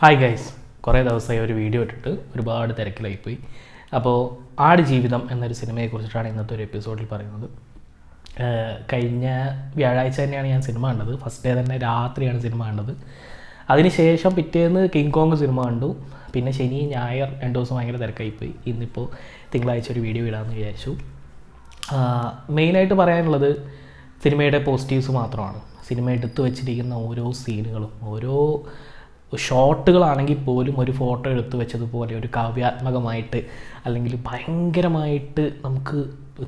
Hi guys കുറേ ദിവസമായി ഒരു വീഡിയോ ഇട്ടിട്ട് ഒരുപാട് തിരക്കിലായിപ്പോയി. അപ്പോൾ ആട് ജീവിതം എന്നൊരു സിനിമയെക്കുറിച്ചിട്ടാണ് ഇന്നത്തെ ഒരു എപ്പിസോഡിൽ പറയുന്നത്. കഴിഞ്ഞ വ്യാഴാഴ്ച തന്നെയാണ് ഞാൻ സിനിമ കണ്ടത്. ഫസ്റ്റ് ഡേ തന്നെ രാത്രിയാണ് സിനിമ കണ്ടത്. അതിനുശേഷം പിറ്റേന്ന് കിങ് കോങ് സിനിമ കണ്ടു. പിന്നെ ശനി ഞായർ രണ്ട് ദിവസം ഭയങ്കര തിരക്കായിപ്പോയി. ഇന്നിപ്പോൾ തിങ്കളാഴ്ച ഒരു വീഡിയോ ഇടാമെന്ന് വിചാരിച്ചു. മെയിനായിട്ട് പറയാനുള്ളത് സിനിമയുടെ പോസിറ്റീവ്സ് മാത്രമാണ്. സിനിമ എടുത്തു വച്ചിരിക്കുന്ന ഓരോ സീനുകളും ഓരോ ഷോട്ടുകളാണെങ്കിൽ പോലും ഒരു ഫോട്ടോ എടുത്തു വെച്ചതുപോലെ ഒരു കാവ്യാത്മകമായിട്ട് അല്ലെങ്കിൽ ഭയങ്കരമായിട്ട് നമുക്ക്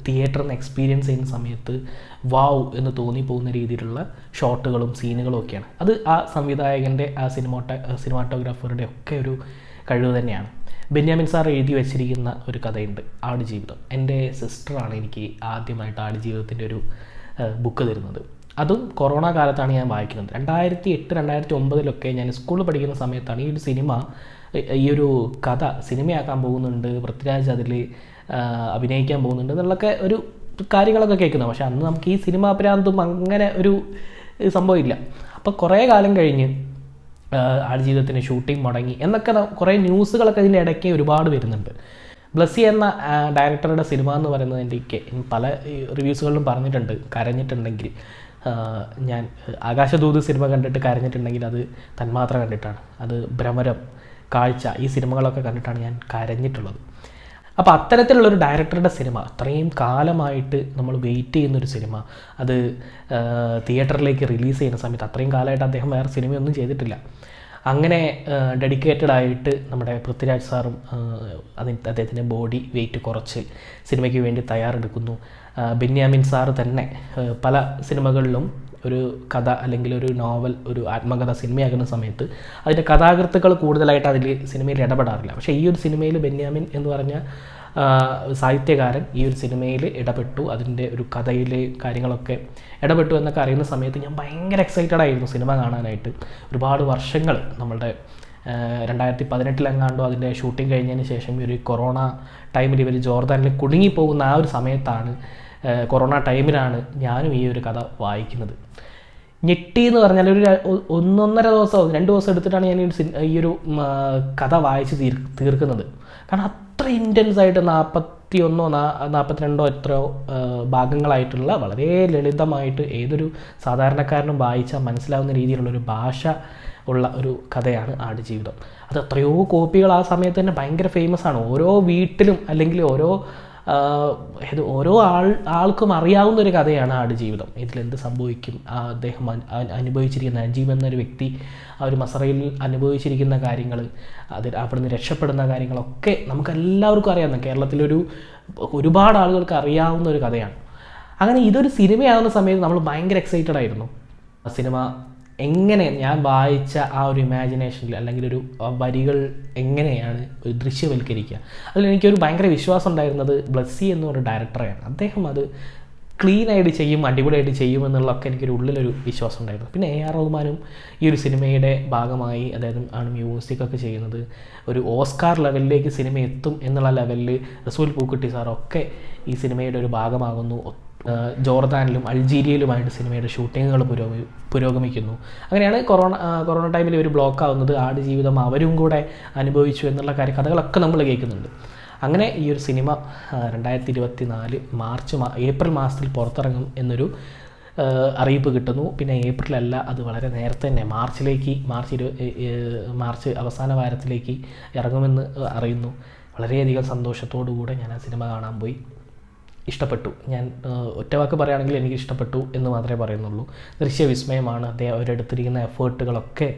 തിയേറ്ററിൽ നിന്ന് എക്സ്പീരിയൻസ് ചെയ്യുന്ന സമയത്ത് വാവ് എന്ന് തോന്നിപ്പോകുന്ന രീതിയിലുള്ള ഷോട്ടുകളും സീനുകളും ഒക്കെയാണ്. അത് ആ സംവിധായകന്റെ ആ സിനിമോട്ട സിനിമാറ്റോഗ്രാഫറുടെ ഒക്കെ ഒരു കഴിവ് തന്നെയാണ്. ബെന്യാമിൻ സാർ എഴുതി വെച്ചിരിക്കുന്ന ഒരു കഥയുണ്ട് ആടുജീവിതം. എന്റെ സിസ്റ്ററാണ് എനിക്ക് ആദ്യമായിട്ട് ആടുജീവിതത്തിന്റെ ഒരു ബുക്ക് തരുന്നത്. അതും കൊറോണ കാലത്താണ് ഞാൻ വായിക്കുന്നത്. രണ്ടായിരത്തി എട്ട് രണ്ടായിരത്തി ഒമ്പതിലൊക്കെ ഞാൻ സ്കൂളിൽ പഠിക്കുന്ന സമയത്താണ് ഈ ഒരു സിനിമ ഈ ഒരു കഥ സിനിമയാക്കാൻ പോകുന്നുണ്ട് പൃഥ്വിരാജ് അതിൽ അഭിനയിക്കാൻ പോകുന്നുണ്ട് എന്നുള്ളൊക്കെ ഒരു കാര്യങ്ങളൊക്കെ കേൾക്കുന്നത്. പക്ഷേ അന്ന് നമുക്ക് ഈ സിനിമാ പ്രാന്തും അങ്ങനെ ഒരു സംഭവമില്ല. അപ്പോൾ കുറേ കാലം കഴിഞ്ഞ് ആടുജീവിതത്തിന് ഷൂട്ടിംഗ് മുടങ്ങി എന്നൊക്കെ കുറേ ന്യൂസുകളൊക്കെ ഇതിന്റെ ഇടയ്ക്ക് ഒരുപാട് വരുന്നുണ്ട്. ബ്ലസ്സി എന്ന ഡയറക്ടറുടെ സിനിമ എന്ന് പറയുന്നത് എനിക്ക് പല റിവ്യൂസുകളിലും പറഞ്ഞിട്ടുണ്ട് കരഞ്ഞിട്ടുണ്ടെങ്കിൽ. ഞാൻ ആകാശദൂത് സിനിമ കണ്ടിട്ട് കരഞ്ഞിട്ടുണ്ടെങ്കിൽ അത് തന്മാത്ര കണ്ടിട്ടാണ്. അത് ഭ്രമരം കാഴ്ച ഈ സിനിമകളൊക്കെ കണ്ടിട്ടാണ് ഞാൻ കരഞ്ഞിട്ടുള്ളത്. അപ്പോൾ അത്തരത്തിലുള്ളൊരു ഡയറക്ടറുടെ സിനിമ അത്രയും കാലമായിട്ട് നമ്മൾ വെയിറ്റ് ചെയ്യുന്നൊരു സിനിമ അത് തിയേറ്ററിലേക്ക് റിലീസ് ചെയ്യുന്ന സമയത്ത് അത്രയും കാലമായിട്ട് അദ്ദേഹം വേറെ സിനിമയൊന്നും ചെയ്തിട്ടില്ല. അങ്ങനെ ഡെഡിക്കേറ്റഡ് ആയിട്ട് നമ്മുടെ പൃഥ്വിരാജ് സാറും അതിന് അദ്ദേഹത്തിന്റെ ബോഡി വെയിറ്റ് കുറച്ച് സിനിമയ്ക്ക് വേണ്ടി തയ്യാറെടുക്കുന്നു. ബെന്യാമിൻ സാറ് തന്നെ പല സിനിമകളിലും ഒരു കഥ അല്ലെങ്കിൽ ഒരു നോവൽ ഒരു ആത്മകഥ സിനിമയാകുന്ന സമയത്ത് അതിന്റെ കഥാകൃത്തുക്കൾ കൂടുതലായിട്ട് അതിൽ സിനിമയിൽ ഇടപെടാറില്ല. പക്ഷേ ഈ ഒരു സിനിമയിൽ ബെന്യാമിൻ എന്ന് പറഞ്ഞ സാഹിത്യകാരൻ ഈ ഒരു സിനിമയിൽ ഇടപെട്ടു. അതിന്റെ ഒരു കഥയിലെ കാര്യങ്ങളൊക്കെ ഇടപെട്ടു എന്നൊക്കെ അറിയുന്ന സമയത്ത് ഞാൻ ഭയങ്കര എക്സൈറ്റഡ് ആയിരുന്നു സിനിമ കാണാനായിട്ട്. ഒരുപാട് വർഷങ്ങൾ നമ്മളുടെ രണ്ടായിരത്തി പതിനെട്ടിലെങ്ങാണ്ടോ അതിന്റെ ഷൂട്ടിംഗ് കഴിഞ്ഞതിന് ശേഷം ഈ ഒരു കൊറോണ ടൈമിൽ ഇവർ ജോർദാനിൽ കുടുങ്ങിപ്പോകുന്ന ആ ഒരു സമയത്താണ് കൊറോണ ടൈമിലാണ് ഞാനും ഈ ഒരു കഥ വായിക്കുന്നത്. ഞെട്ടി എന്ന് പറഞ്ഞാൽ ഒരു ഒന്നൊന്നര ദിവസം രണ്ട് ദിവസം എടുത്തിട്ടാണ് ഞാൻ ഈ ഒരു കഥ വായിച്ച് തീർ തീർക്കുന്നത്. കാരണം അത്ര ഇന്റൻസ് ആയിട്ട് നാൽപ്പത്തി ഒന്നോ നാൽപ്പത്തിരണ്ടോ എത്രയോ ഭാഗങ്ങളായിട്ടുള്ള വളരെ ലളിതമായിട്ട് ഏതൊരു സാധാരണക്കാരനും വായിച്ചാൽ മനസ്സിലാവുന്ന രീതിയിലുള്ള ഒരു ഭാഷ ഉള്ള ഒരു കഥയാണ് ആടുജീവിതം. അത് എത്രയോ കോപ്പികൾ ആ സമയത്ത് തന്നെ ഭയങ്കര ഫേമസ് ആണ്. ഓരോ വീട്ടിലും അല്ലെങ്കിൽ ഓരോ ഇത് ഓരോ ആൾ ആൾക്കും അറിയാവുന്ന ഒരു കഥയാണ് ആടുജീവിതം ഇതിലെന്ത് സംഭവിക്കും? അദ്ദേഹം അനുഭവിച്ചിരിക്കുന്ന അഞ്ജീവ് എന്നൊരു വ്യക്തി ആ ഒരു മസറയിൽ അനുഭവിച്ചിരിക്കുന്ന കാര്യങ്ങൾ അതിൽ അവിടുന്ന് രക്ഷപ്പെടുന്ന കാര്യങ്ങളൊക്കെ നമുക്കെല്ലാവർക്കും അറിയാവുന്ന കേരളത്തിലൊരു ഒരുപാട് ആളുകൾക്ക് അറിയാവുന്ന ഒരു കഥയാണ്. അങ്ങനെ ഇതൊരു സിനിമയാകുന്ന സമയത്ത് നമ്മൾ ഭയങ്കര എക്സൈറ്റഡ് ആയിരുന്നു. സിനിമ എങ്ങനെ ഞാൻ വായിച്ച ആ ഒരു ഇമാജിനേഷനിൽ അല്ലെങ്കിൽ ഒരു വരികൾ എങ്ങനെയാണ് ഒരു ദൃശ്യവൽക്കരിക്കുക. അതിൽ എനിക്കൊരു ഭയങ്കര വിശ്വാസം ഉണ്ടായിരുന്നത് ബ്ലസ്സി എന്ന് പറഞ്ഞ ഡയറക്ടറെയാണ് അദ്ദേഹം അത് ക്ലീനായിട്ട് ചെയ്യും അടിപൊളിയായിട്ട് ചെയ്യും എന്നുള്ളതൊക്കെ എനിക്കൊരു ഉള്ളിലൊരു വിശ്വാസം ഉണ്ടായിരുന്നു. പിന്നെ എ ആർ റഹ്മാനും ഈ ഒരു സിനിമയുടെ ഭാഗമായി അതായത് ആണ് മ്യൂസിക് ഒക്കെ ചെയ്യുന്നത്. ഒരു ഓസ്കാർ ലെവലിലേക്ക് സിനിമ എത്തും എന്നുള്ള ലെവലിൽ റസൂൽ പൂക്കുട്ടി സാറൊക്കെ ഈ സിനിമയുടെ ഒരു ഭാഗമാകുന്നു. ജോർദാനിലും അൾജീരിയയിലുമായിട്ട് സിനിമയുടെ ഷൂട്ടിങ്ങുകൾ പുരോഗമി പുരോഗമിക്കുന്നു. അങ്ങനെയാണ് കൊറോണ കൊറോണ ടൈമിൽ ഒരു ബ്ലോക്ക് ആവുന്നത് ആട് ജീവിതം അവരും കൂടെ അനുഭവിച്ചു എന്നുള്ള കാര്യ കഥകളൊക്കെ നമ്മൾ കേൾക്കുന്നുണ്ട്. അങ്ങനെ ഈ ഒരു സിനിമ രണ്ടായിരത്തി ഇരുപത്തി നാല് മാർച്ച് മാ ഏപ്രിൽ മാസത്തിൽ പുറത്തിറങ്ങും എന്നൊരു അറിയിപ്പ് കിട്ടുന്നു. പിന്നെ ഏപ്രിലല്ല അത് വളരെ നേരത്തെ തന്നെ മാർച്ചിലേക്ക് മാർച്ച് ഇരു മാർച്ച് അവസാന വാരത്തിലേക്ക് ഇറങ്ങുമെന്ന് അറിയുന്നു. വളരെയധികം സന്തോഷത്തോടു കൂടെ ഞാൻ ആ സിനിമ കാണാൻ പോയി. ഇഷ്ടപ്പെട്ടു. ഞാൻ ഒറ്റ വാക്ക് പറയുകയാണെങ്കിൽ എനിക്ക് ഇഷ്ടപ്പെട്ടു എന്ന് മാത്രമേ പറയുന്നുള്ളൂ. ദൃശ്യവിസ്മയമാണ് അദ്ദേഹം അവരെടുത്തിരിക്കുന്ന എഫേർട്ടുകളൊക്കെ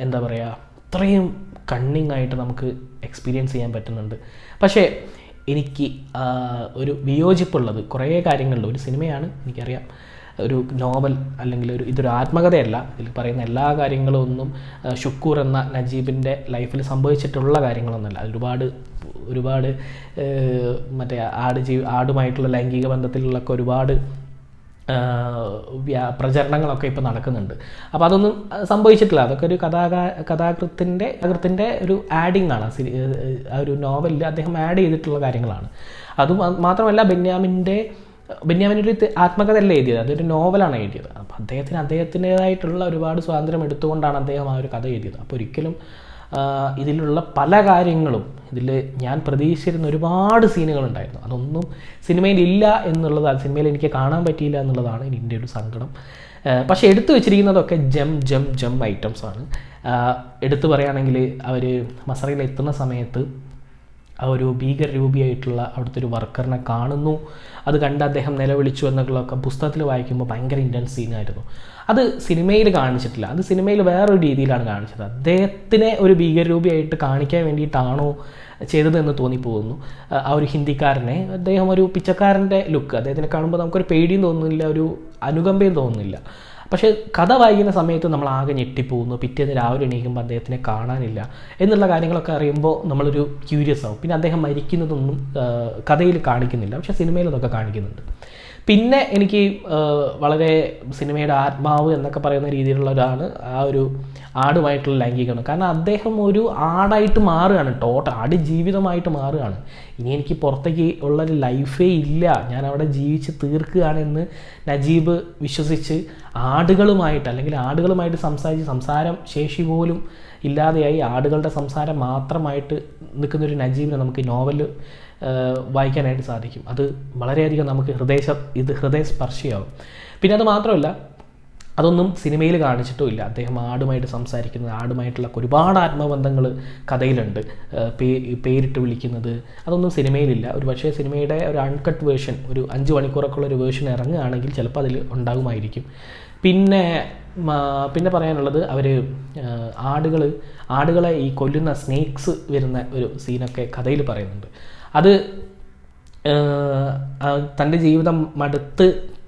എന്താ പറയുക അത്രയും കണ്ണിങ് ആയിട്ട് നമുക്ക് എക്സ്പീരിയൻസ് ചെയ്യാൻ പറ്റുന്നുണ്ട്. പക്ഷേ എനിക്ക് ഒരു വിയോജിപ്പുള്ളത് കുറേ കാര്യങ്ങളിൽ ഒരു സിനിമയാണ് എനിക്കറിയാം. ഒരു നോവൽ അല്ലെങ്കിൽ ഒരു ഇതൊരു ആത്മകഥയല്ല. ഇതിൽ പറയുന്ന എല്ലാ കാര്യങ്ങളും ഒന്നും ഷുക്കൂർ എന്ന നജീബിന്റെ ലൈഫിൽ സംഭവിച്ചിട്ടുള്ള കാര്യങ്ങളൊന്നുമല്ല. ഒരുപാട് ഒരുപാട് മറ്റേ ആട് ജീ ആടുമായിട്ടുള്ള ലൈംഗിക ബന്ധത്തിലുള്ളൊക്കെ ഒരുപാട് പ്രചരണങ്ങളൊക്കെ ഇപ്പോൾ നടക്കുന്നുണ്ട്. അപ്പോൾ അതൊന്നും സംഭവിച്ചിട്ടില്ല. അതൊക്കെ ഒരു കഥാകാ കഥാകൃത്തിന്റെ കഥാകൃത്തിന്റെ ഒരു ആഡിങ് ആണ് ആ ഒരു നോവലിൽ അദ്ദേഹം ആഡ് ചെയ്തിട്ടുള്ള കാര്യങ്ങളാണ്. അത് മാത്രമല്ല ബെന്യാമിന്റെ ബെന്യാമിൻ ആത്മകഥയല്ല എഴുതിയത്? അതൊരു നോവലാണ് എഴുതിയത്. അപ്പോൾ അദ്ദേഹത്തിന് അദ്ദേഹത്തിന്റേതായിട്ടുള്ള ഒരുപാട് സ്വാതന്ത്ര്യം എടുത്തുകൊണ്ടാണ് അദ്ദേഹം ആ ഒരു കഥ എഴുതിയത്. അപ്പോൾ ഒരിക്കലും ഇതിലുള്ള പല കാര്യങ്ങളും ഇതിൽ ഞാൻ പ്രതീക്ഷിച്ചിരുന്ന ഒരുപാട് സീനുകളുണ്ടായിരുന്നു. അതൊന്നും സിനിമയിൽ ഇല്ല എന്നുള്ളതാണ് സിനിമയിൽ എനിക്ക് കാണാൻ പറ്റിയില്ല എന്നുള്ളതാണ് എന്റെ ഒരു സങ്കടം. പക്ഷേ എടുത്തു വെച്ചിരിക്കുന്നതൊക്കെ ജം ജം ജം ഐറ്റംസ് ആണ് ആ, എടുത്തു പറയുകയാണെങ്കിൽ അവർ മസറയിൽ എത്തുന്ന സമയത്ത് ആ ഒരു ഭീകരരൂപിയായിട്ടുള്ള അവിടുത്തെ ഒരു വർക്കറിനെ കാണുന്നു. അത് കണ്ട് അദ്ദേഹം നിലവിളിച്ചു എന്നൊക്കെ പുസ്തകത്തിൽ വായിക്കുമ്പോൾ ഭയങ്കര ഇന്റൻസ് സീനായിരുന്നു അത് സിനിമയിൽ കാണിച്ചിട്ടില്ല. അത് സിനിമയിൽ വേറൊരു രീതിയിലാണ് കാണിച്ചത്. അദ്ദേഹത്തിനെ ഒരു ഭീകരരൂപിയായിട്ട് കാണിക്കാൻ വേണ്ടിയിട്ടാണോ ചെയ്തതെന്ന് തോന്നിപ്പോകുന്നു. ആ- ഒരു ഹിന്ദിക്കാരനെ. അദ്ദേഹം ഒരു പിച്ചക്കാരന്റെ ലുക്ക് അദ്ദേഹത്തിനെ കാണുമ്പോൾ നമുക്കൊരു പേടിയും തോന്നുന്നില്ല ഒരു അനുകമ്പയും തോന്നുന്നില്ല. പക്ഷേ കഥ വായിക്കുന്ന സമയത്ത് നമ്മൾ ആകെ ഞെട്ടിപ്പോകുന്നു. പിറ്റേന്ന് രാവിലെ എണീക്കുമ്പോൾ അദ്ദേഹത്തിനെ കാണാനില്ല എന്നുള്ള കാര്യങ്ങളൊക്കെ അറിയുമ്പോൾ നമ്മളൊരു ക്യൂരിയസ് ആവും. പിന്നെ അദ്ദേഹം മരിക്കുന്നതൊന്നും കഥയിൽ കാണിക്കുന്നില്ല. പക്ഷേ സിനിമയിൽ അതൊക്കെ കാണിക്കുന്നുണ്ട്. പിന്നെ എനിക്ക് വളരെ സിനിമയുടെ ആത്മാവ് എന്നൊക്കെ പറയുന്ന രീതിയിലുള്ള ഒരാണ് ആ ഒരു ആടുമായിട്ടുള്ള ലൈംഗികമാണ്. കാരണം അദ്ദേഹം ഒരു ആടായിട്ട് മാറുകയാണ് ടോട്ടൽ ആട് ജീവിതമായിട്ട് മാറുകയാണ്. ഇനി എനിക്ക് പുറത്തേക്ക് ഉള്ള ഒരു ലൈഫേ ഇല്ല. ഞാൻ അവിടെ ജീവിച്ച് തീർക്കുകയാണെന്ന് നജീബ് വിശ്വസിച്ച് ആടുകളുമായിട്ട് അല്ലെങ്കിൽ ആടുകളുമായിട്ട് സംസാരിച്ച് സംസാരം ശേഷി പോലും ഇല്ലാതെയായി ആടുകളുടെ സംസാരം മാത്രമായിട്ട് നിൽക്കുന്നൊരു നജീബിനെ നമുക്ക് നോവൽ വായിക്കാനായിട്ട് സാധിക്കും. അത് വളരെയധികം നമുക്ക് ഹൃദയ ഇത് ഹൃദയസ്പർശിയാവും. പിന്നെ അത് മാത്രമല്ല അതൊന്നും സിനിമയിൽ കാണിച്ചിട്ടും ഇല്ല. അദ്ദേഹം ആടുമായിട്ട് സംസാരിക്കുന്നത് ആടുമായിട്ടുള്ള ഒരുപാട് ആത്മബന്ധങ്ങൾ കഥയിലുണ്ട്. പേരിട്ട് വിളിക്കുന്നത് അതൊന്നും സിനിമയിലില്ല ഒരു പക്ഷേ സിനിമയുടെ ഒരു അൺകട്ട് വേർഷൻ ഒരു അഞ്ച് മണിക്കൂറൊക്കെയുള്ള ഒരു വേർഷൻ ഇറങ്ങുകയാണെങ്കിൽ ചിലപ്പോൾ അതിൽ ഉണ്ടാകുമായിരിക്കും. പിന്നെ പിന്നെ പറയാനുള്ളത് അവർ ആടുകൾ ആടുകളെ ഈ കൊല്ലുന്ന സ്നേക്സ് വരുന്ന ഒരു സീനൊക്കെ കഥയിൽ പറയുന്നുണ്ട്. അത് തന്റെ ജീവിതം മടുത്ത്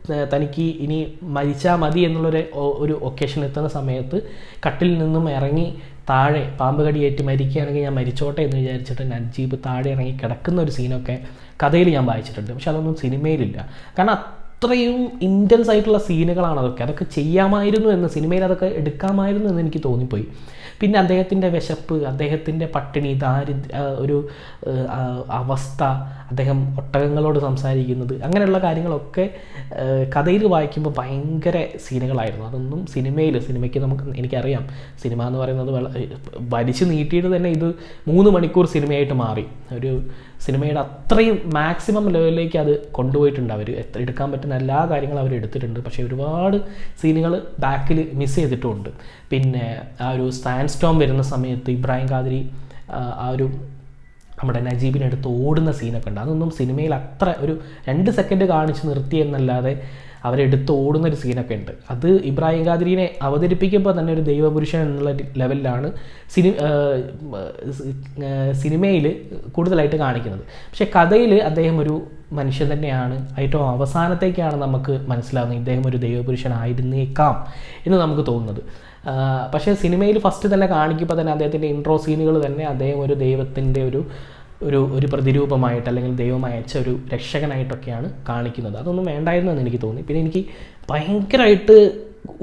തനിക്ക് ഇനി മരിച്ചാൽ മതി എന്നുള്ളൊരു ഒരു ഒക്കേഷൻ എത്തുന്ന സമയത്ത് കട്ടിൽ നിന്നും ഇറങ്ങി താഴെ പാമ്പ് കടിയേറ്റ് മരിക്കുകയാണെങ്കിൽ ഞാൻ മരിച്ചോട്ടെ എന്ന് വിചാരിച്ചിട്ട് നജീബ് താഴെ ഇറങ്ങി കിടക്കുന്ന ഒരു സീനൊക്കെ കഥയിൽ ഞാൻ വായിച്ചിട്ടുണ്ട്. പക്ഷെ അതൊന്നും സിനിമയിലില്ല. കാരണം അത്രയും ഇന്റൻസ് ആയിട്ടുള്ള സീനുകളാണ് അതൊക്കെ. അതൊക്കെ ചെയ്യാമായിരുന്നു എന്ന് സിനിമയിൽ അതൊക്കെ എടുക്കാമായിരുന്നു എന്ന് എനിക്ക് തോന്നിപ്പോയി. പിന്നെ അദ്ദേഹത്തിന്റെ വിശപ്പ് അദ്ദേഹത്തിന്റെ പട്ടിണി ദാരിദ്ര്യ ഒരു അവസ്ഥ അദ്ദേഹം ഒട്ടകങ്ങളോട് സംസാരിക്കുന്നത് അങ്ങനെയുള്ള കാര്യങ്ങളൊക്കെ കഥയിൽ വായിക്കുമ്പോൾ ഭയങ്കര സീനുകളായിരുന്നു. അതൊന്നും സിനിമയിൽ സിനിമയ്ക്ക് നമുക്ക് എനിക്കറിയാം. സിനിമ എന്ന് പറയുന്നത് വലിച്ചു നീട്ടിയിട്ട് തന്നെ ഇത് മൂന്ന് മണിക്കൂർ സിനിമയായിട്ട് മാറി. ഒരു സിനിമയുടെ അത്രയും മാക്സിമം ലെവലിലേക്ക് അത് കൊണ്ടുപോയിട്ടുണ്ട് അവർ എത്ര എടുക്കാൻ പറ്റുന്ന എല്ലാ കാര്യങ്ങളും അവർ എടുത്തിട്ടുണ്ട്. പക്ഷേ ഒരുപാട് സീനുകൾ ബാക്കിൽ മിസ് ചെയ്തിട്ടുമുണ്ട് പിന്നെ ആ ഒരു സ്റ്റാൻഡ് സ്റ്റോം വരുന്ന സമയത്ത് ഇബ്രാഹിം ഖാദിരി ആ, ഒരു നമ്മുടെ നജീബിനടുത്ത് ഓടുന്ന സീനൊക്കെ ഉണ്ട്. അതൊന്നും സിനിമയിൽ അത്ര ഒരു രണ്ട് സെക്കൻഡ് കാണിച്ച് നിർത്തി എന്നല്ലാതെ അവരെടുത്ത് ഓടുന്ന ഒരു സീനൊക്കെ ഉണ്ട്. അത് ഇബ്രാഹിം ഖാദിരിനെ അവതരിപ്പിക്കുമ്പോൾ തന്നെ ഒരു ദൈവപുരുഷൻ എന്നുള്ള ലെവലിലാണ് സിനി സിനിമയിൽ കൂടുതലായിട്ട് കാണിക്കുന്നത്. പക്ഷേ കഥയിൽ അദ്ദേഹം ഒരു മനുഷ്യൻ തന്നെയാണ്. ഏറ്റവും അവസാനത്തേക്കാണ് നമുക്ക് മനസ്സിലാവുന്നത് ഇദ്ദേഹം ഒരു ദൈവപുരുഷനായിരുന്നേക്കാം എന്ന് നമുക്ക് തോന്നുന്നത്. പക്ഷേ സിനിമയിൽ ഫസ്റ്റ് തന്നെ കാണിക്കുമ്പോൾ തന്നെ അദ്ദേഹത്തിന്റെ ഇൻട്രോ സീനുകൾ തന്നെ അദ്ദേഹം ഒരു ദൈവത്തിന്റെ ഒരു ഒരു ഒരു പ്രതിരൂപമായിട്ട് അല്ലെങ്കിൽ ദൈവം അയച്ച ഒരു രക്ഷകനായിട്ടൊക്കെയാണ് കാണിക്കുന്നത്. അതൊന്നും വേണ്ടായിരുന്നു എന്ന് എനിക്ക് തോന്നി. പിന്നെ എനിക്ക് ഭയങ്കരമായിട്ട്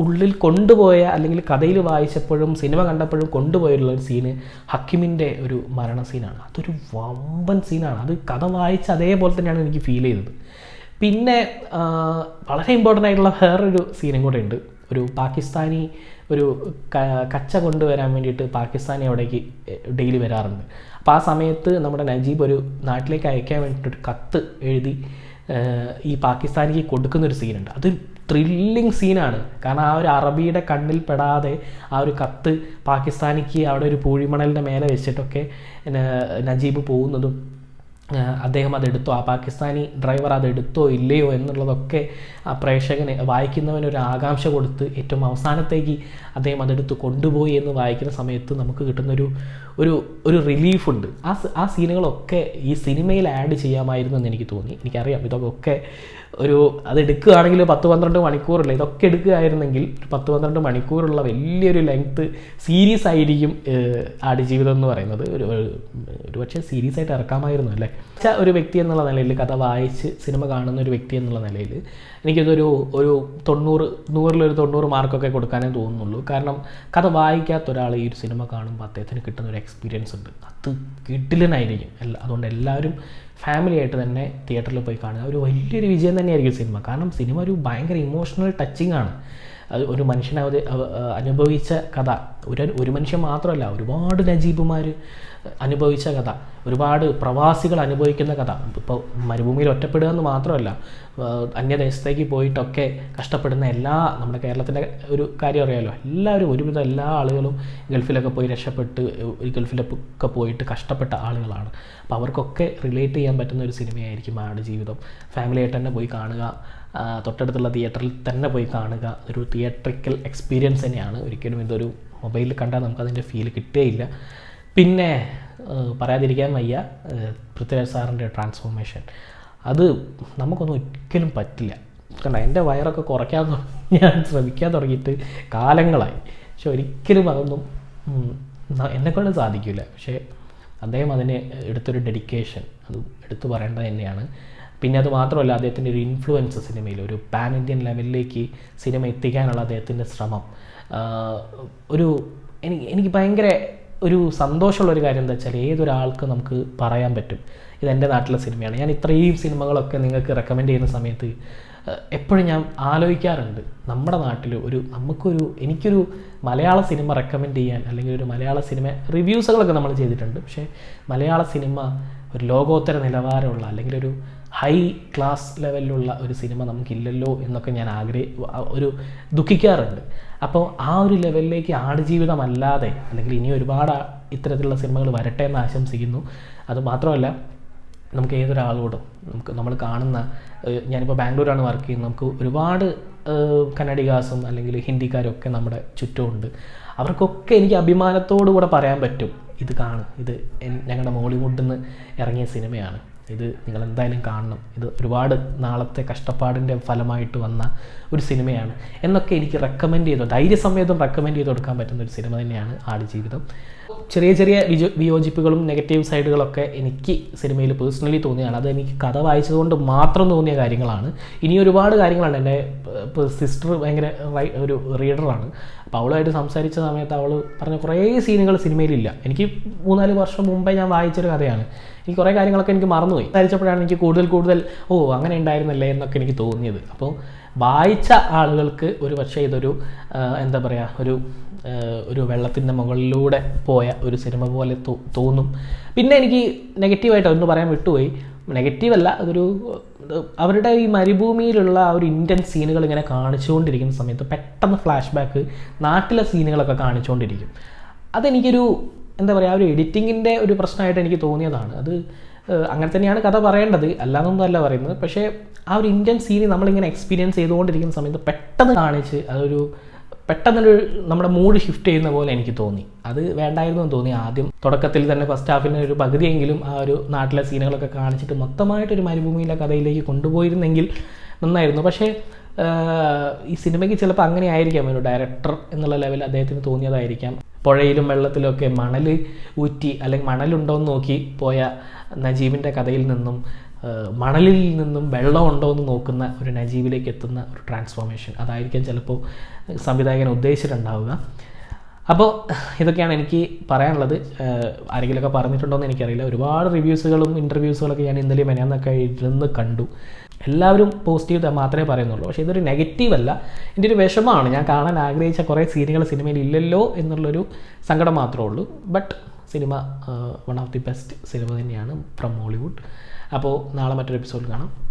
ഉള്ളിൽ കൊണ്ടുപോയ അല്ലെങ്കിൽ കഥയിൽ വായിച്ചപ്പോഴും സിനിമ കണ്ടപ്പോഴും കൊണ്ടുപോയിട്ടുള്ള ഒരു സീന് ഹക്കിമിന്റെ ഒരു മരണ സീനാണ്. അതൊരു വമ്പൻ സീനാണ്. അത് കഥ വായിച്ച അതേപോലെ തന്നെയാണ് എനിക്ക് ഫീൽ ചെയ്തത്. പിന്നെ വളരെ ഇമ്പോർട്ടന്റ് ആയിട്ടുള്ള വേറൊരു സീനും കൂടെ ഉണ്ട്. ഒരു പാകിസ്ഥാനി ഒരു കച്ച കൊണ്ടുവരാൻ വേണ്ടിയിട്ട് പാകിസ്ഥാനി അവിടേക്ക് ഡെയിലി വരാറുണ്ട്. അപ്പോൾ ആ സമയത്ത് നമ്മുടെ നജീബ് ഒരു നാട്ടിലേക്ക് അയക്കാൻ വേണ്ടിയിട്ടൊരു കത്ത് എഴുതി ഈ പാകിസ്ഥാനിക്ക് കൊടുക്കുന്നൊരു സീനുണ്ട്. അത് ത്രില്ലിങ് സീനാണ്. കാരണം ആ ഒരു അറബിയുടെ കണ്ണിൽ പെടാതെ ആ ഒരു കത്ത് പാകിസ്ഥാനിക്ക് അവിടെ ഒരു പൂഴിമണലിന്റെ മേലെ വെച്ചിട്ടൊക്കെ നജീബ് പോകുന്നതും അദ്ദേഹം അതെടുത്തോ? ആ പാകിസ്ഥാനി ഡ്രൈവർ അതെടുത്തോ ഇല്ലയോ എന്നുള്ളതൊക്കെ ആ പ്രേക്ഷകന് വായിക്കുന്നവന് ഒരു ആകാംക്ഷ കൊടുത്ത് ഏറ്റവും അവസാനത്തേക്ക് അദ്ദേഹം അതെടുത്ത് കൊണ്ടുപോയി എന്ന് വായിക്കുന്ന സമയത്ത് നമുക്ക് കിട്ടുന്നൊരു ഒരു ഒരു റിലീഫുണ്ട് ആ ആ സീനുകളൊക്കെ ഈ സിനിമയിൽ ആഡ് ചെയ്യാമായിരുന്നു എന്ന് എനിക്ക് തോന്നി. എനിക്കറിയാം. ഇതൊക്കെ ഒരു അത് എടുക്കുകയാണെങ്കിൽ പത്ത് പന്ത്രണ്ട് മണിക്കൂറില്ല? ഇതൊക്കെ എടുക്കുകയായിരുന്നെങ്കിൽ ഒരു പത്ത് പന്ത്രണ്ട് മണിക്കൂറുള്ള വലിയൊരു ലെങ്ത്ത് സീരീസ് ആയിരിക്കും ആട് ജീവിതം എന്ന് പറയുന്നത്. ഒരു ഒരു- പക്ഷേ സീരീസ് ആയിട്ട് ഇറക്കാമായിരുന്നു അല്ലേ? ഒരു വ്യക്തി എന്നുള്ള നിലയിൽ കഥ വായിച്ച് സിനിമ കാണുന്ന ഒരു വ്യക്തി എന്നുള്ള നിലയിൽ എനിക്കിതൊരു ഒരു തൊണ്ണൂറ് നൂറിലൊരു തൊണ്ണൂറ് മാർക്കൊക്കെ കൊടുക്കാനേ തോന്നുന്നുള്ളൂ. കാരണം കഥ വായിക്കാത്ത ഒരാൾ ഈ ഒരു സിനിമ കാണുമ്പോൾ അദ്ദേഹത്തിന് കിട്ടുന്ന ഒരു എക്സ്പീരിയൻസ് ഉണ്ട്. അത് കിട്ടില്ലനായിരിക്കും എല്ലാ അതുകൊണ്ട് എല്ലാവരും ഫാമിലി ആയിട്ട് തന്നെ തിയേറ്ററിൽ പോയി കാണുക. ഒരു വലിയൊരു വിജയം തന്നെയായിരിക്കും സിനിമ. കാരണം സിനിമ ഒരു ഭയങ്കര ഇമോഷണൽ ടച്ചിങ് ആണ്. അത് ഒരു മനുഷ്യൻ അവ അനുഭവിച്ച കഥ. ഒരു ഒരു മനുഷ്യൻ മാത്രമല്ല ഒരുപാട് നജീബുമാർ അനുഭവിച്ച കഥ. ഒരുപാട് പ്രവാസികൾ അനുഭവിക്കുന്ന കഥ. ഇപ്പോൾ മരുഭൂമിയിൽ ഒറ്റപ്പെടുക എന്ന് മാത്രമല്ല അന്യദേശത്തേക്ക് പോയിട്ടൊക്കെ കഷ്ടപ്പെടുന്ന എല്ലാ നമ്മുടെ കേരളത്തിന്റെ ഒരു കാര്യം അറിയാമല്ലോ എല്ലാവരും ഒരുവിധം എല്ലാ ആളുകളും ഗൾഫിലൊക്കെ പോയി രക്ഷപ്പെട്ട് ഗൾഫിലൊക്കെ പോയിട്ട് കഷ്ടപ്പെട്ട ആളുകളാണ്. അപ്പോൾ അവർക്കൊക്കെ റിലേറ്റ് ചെയ്യാൻ പറ്റുന്ന ഒരു സിനിമയായിരിക്കും ആട് ജീവിതം. ഫാമിലിയായിട്ട് തന്നെ പോയി കാണുക തൊട്ടടുത്തുള്ള തിയേറ്ററിൽ തന്നെ പോയി കാണുക. ഒരു തിയേറ്ററിക്കൽ എക്സ്പീരിയൻസ് തന്നെയാണ്. ഒരിക്കലും ഇതൊരു മൊബൈലിൽ കണ്ടാൽ നമുക്ക് നമുക്കതിന്റെ ഫീൽ കിട്ടുകയില്ല പിന്നെ പറയാതിരിക്കാൻ വയ്യ പൃഥ്വിരാജ് സാറിന്റെ ട്രാൻസ്ഫോർമേഷൻ അത് നമുക്കൊന്നും ഒരിക്കലും പറ്റില്ല. കണ്ട എന്റെ വയറൊക്കെ കുറയ്ക്കാൻ ഞാൻ ശ്രമിക്കാൻ തുടങ്ങിയിട്ട് കാലങ്ങളായി. പക്ഷെ ഒരിക്കലും അതൊന്നും എന്നെക്കൊണ്ട് സാധിക്കില്ല പക്ഷേ അദ്ദേഹം അതിന് എടുത്തൊരു ഡെഡിക്കേഷൻ അത് എടുത്തു പറയേണ്ടത് തന്നെയാണ്. പിന്നെ അത് മാത്രമല്ല അദ്ദേഹത്തിന്റെ ഒരു ഇൻഫ്ലുവൻസ് സിനിമയിൽ ഒരു പാൻ ഇന്ത്യൻ ലെവലിലേക്ക് സിനിമ എത്തിക്കാനുള്ള അദ്ദേഹത്തിന്റെ ശ്രമം. ഒരു എനിക്ക് എനിക്ക് ഭയങ്കര ഒരു സന്തോഷമുള്ള ഒരു കാര്യം എന്താ വെച്ചാൽ ഏതൊരാൾക്ക് നമുക്ക് പറയാൻ പറ്റും? ഇത് എന്റെ നാട്ടിലെ സിനിമയാണ് ഞാൻ ഇത്രയും സിനിമകളൊക്കെ നിങ്ങൾക്ക് റെക്കമെൻഡ് ചെയ്യുന്ന സമയത്ത് എപ്പോഴും ഞാൻ ആലോചിക്കാറുണ്ട്. നമ്മുടെ നാട്ടിൽ ഒരു നമുക്കൊരു എനിക്കൊരു മലയാള സിനിമ റെക്കമെൻഡ് ചെയ്യാൻ അല്ലെങ്കിൽ ഒരു മലയാള സിനിമ റിവ്യൂസുകളൊക്കെ നമ്മൾ ചെയ്തിട്ടുണ്ട്. പക്ഷേ മലയാള സിനിമ ഒരു ലോകോത്തര നിലവാരമുള്ള അല്ലെങ്കിൽ ഒരു ഹൈ ക്ലാസ് ലെവലിലുള്ള ഒരു സിനിമ നമുക്കില്ലല്ലോ എന്നൊക്കെ ഞാൻ ആഗ്രഹി ഒരു ദുഃഖിക്കാറുണ്ട്. അപ്പോൾ ആ ഒരു ലെവലിലേക്ക് ആടുജീവിതമല്ലാതെ അല്ലെങ്കിൽ ഇനി ഒരുപാട് ഇത്തരത്തിലുള്ള സിനിമകൾ വരട്ടെ എന്ന് ആശംസിക്കുന്നു. അതുമാത്രമല്ല നമുക്ക് ഏതൊരാളോടും നമുക്ക് നമ്മൾ കാണുന്ന ഞാനിപ്പോൾ ബാംഗ്ലൂരാണ് വർക്ക് ചെയ്യുന്നത്. നമുക്ക് ഒരുപാട് കന്നഡികാസും അല്ലെങ്കിൽ ഹിന്ദിക്കാരും ഒക്കെ നമ്മുടെ ചുറ്റുമുണ്ട്. അവർക്കൊക്കെ എനിക്ക് അഭിമാനത്തോടു കൂടെ പറയാൻ പറ്റും ഇത് കാണും ഇത് ഞങ്ങളുടെ മോളിവുഡിൽ നിന്ന് ഇറങ്ങിയ സിനിമയാണ് ഇത് നിങ്ങൾ എന്തായാലും കാണണം. ഇത് ഒരുപാട് നാളത്തെ കഷ്ടപ്പാടിന്റെ ഫലമായിട്ട് വന്ന ഒരു സിനിമയാണ്. എന്നൊക്കെ എനിക്ക് റെക്കമെൻഡ് ചെയ്തു ധൈര്യസമേതം റെക്കമെൻഡ് ചെയ്ത് കൊടുക്കാൻ പറ്റുന്ന ഒരു സിനിമ തന്നെയാണ് ആടുജീവിതം. ചെറിയ ചെറിയ വിയോജിപ്പുകളും നെഗറ്റീവ് സൈഡുകളൊക്കെ എനിക്ക് സിനിമയിൽ പേഴ്സണലി തോന്നിയാണ് അത് എനിക്ക് കഥ വായിച്ചതുകൊണ്ട് മാത്രം തോന്നിയ കാര്യങ്ങളാണ്. ഇനി ഒരുപാട് കാര്യങ്ങളാണ്. എന്റെ സിസ്റ്റർ ഭയങ്കര ഒരു റീഡറാണ് അപ്പോൾ അവളുമായിട്ട് സംസാരിച്ച സമയത്ത് അവൾ പറഞ്ഞ കുറേ സീനുകൾ സിനിമയിലില്ല. എനിക്ക് മൂന്നാൽ വർഷം മുമ്പേ ഞാൻ വായിച്ചൊരു കഥയാണ്. എനിക്ക് കുറേ കാര്യങ്ങളൊക്കെ എനിക്ക് മറന്നുപോയി. സംസാരിച്ചപ്പോഴാണ് എനിക്ക് കൂടുതൽ കൂടുതൽ ഓ അങ്ങനെ ഉണ്ടായിരുന്നല്ലേ എന്നൊക്കെ എനിക്ക് തോന്നിയത്. അപ്പോൾ വായിച്ച ആളുകൾക്ക് ഒരു പക്ഷേ ഇതൊരു എന്താ പറയുക ഒരു ഒരു വെള്ളത്തിന്റെ മുകളിലൂടെ പോയ ഒരു സിനിമ പോലെ തോന്നും. പിന്നെ എനിക്ക് നെഗറ്റീവായിട്ട് ഒന്ന് പറയാൻ വിട്ടുപോയി. നെഗറ്റീവല്ല അതൊരു അവരുടെ ഈ മരുഭൂമിയിലുള്ള ആ ഒരു ഇന്ത്യൻ സീനുകൾ ഇങ്ങനെ കാണിച്ചുകൊണ്ടിരിക്കുന്ന സമയത്ത് പെട്ടെന്ന് ഫ്ലാഷ് ബാക്ക് നാട്ടിലെ സീനുകളൊക്കെ കാണിച്ചുകൊണ്ടിരിക്കും. അതെനിക്കൊരു എന്താ പറയുക ഒരു എഡിറ്റിങ്ങിന്റെ ഒരു പ്രശ്നമായിട്ട് എനിക്ക് തോന്നിയതാണ്. അത് അങ്ങനെ തന്നെയാണ് കഥ പറയേണ്ടത്. അല്ലാന്നൊന്നുമല്ല അല്ല പറയുന്നത്. പക്ഷേ ആ ഒരു ഇന്ത്യൻ സീന് നമ്മളിങ്ങനെ എക്സ്പീരിയൻസ് ചെയ്തുകൊണ്ടിരിക്കുന്ന സമയത്ത് പെട്ടെന്ന് കാണിച്ച് അതൊരു പെട്ടെന്നൊരു നമ്മുടെ മൂഡ് ഷിഫ്റ്റ് ചെയ്യുന്ന പോലെ എനിക്ക് തോന്നി. അത് വേണ്ടായിരുന്നു എന്ന് തോന്നി. ആദ്യം തുടക്കത്തിൽ തന്നെ ഫസ്റ്റ് ഹാഫിന് ഒരു പകുതിയെങ്കിലും ആ ഒരു നാട്ടിലെ സീനുകളൊക്കെ കാണിച്ചിട്ട് മൊത്തമായിട്ടൊരു മരുഭൂമിയിലെ കഥയിലേക്ക് കൊണ്ടുപോയിരുന്നെങ്കിൽ നന്നായിരുന്നു. പക്ഷേ ഈ സിനിമയ്ക്ക് ചിലപ്പോൾ അങ്ങനെ ആയിരിക്കാം ഒരു ഡയറക്ടർ എന്നുള്ള ലെവൽ അദ്ദേഹത്തിന് തോന്നിയതായിരിക്കാം. പുഴയിലും വെള്ളത്തിലൊക്കെ മണൽ ഊറ്റി അല്ലെങ്കിൽ മണലുണ്ടോ എന്ന് നോക്കി പോയ നജീബിന്റെ കഥയിൽ നിന്നും മണലിൽ നിന്നും വെള്ളം ഉണ്ടോ എന്ന് നോക്കുന്ന ഒരു നജീബിലേക്ക് എത്തുന്ന ഒരു ട്രാൻസ്ഫോർമേഷൻ അതായിരിക്കാം ചിലപ്പോൾ സംവിധായകൻ ഉദ്ദേശിച്ചിട്ടുണ്ടാവുക. അപ്പോൾ ഇതൊക്കെയാണ് എനിക്ക് പറയാനുള്ളത്. ആരെങ്കിലുമൊക്കെ പറഞ്ഞിട്ടുണ്ടോ എന്ന് എനിക്കറിയില്ല. ഒരുപാട് റിവ്യൂസുകളും ഇന്റർവ്യൂസുകളൊക്കെ ഞാൻ ഇന്നലെ മെനാന്നൊക്കെ ഇരുന്ന് കണ്ടു. എല്ലാവരും പോസിറ്റീവ് മാത്രമേ പറയുന്നുള്ളൂ. പക്ഷേ ഇതൊരു നെഗറ്റീവ് അല്ല. എന്റെ ഒരു വിഷമമാണ്. ഞാൻ കാണാൻ ആഗ്രഹിച്ച കുറേ സീനുകൾ സിനിമയിൽ ഇല്ലല്ലോ എന്നുള്ളൊരു സങ്കടം മാത്രമേ ഉള്ളൂ. But cinema one of the best cinema തന്നെയാണ് ഫ്രം ഹോളിവുഡ് അപ്പോൾ നാളെ മറ്റൊരു എപ്പിസോഡ് കാണാം.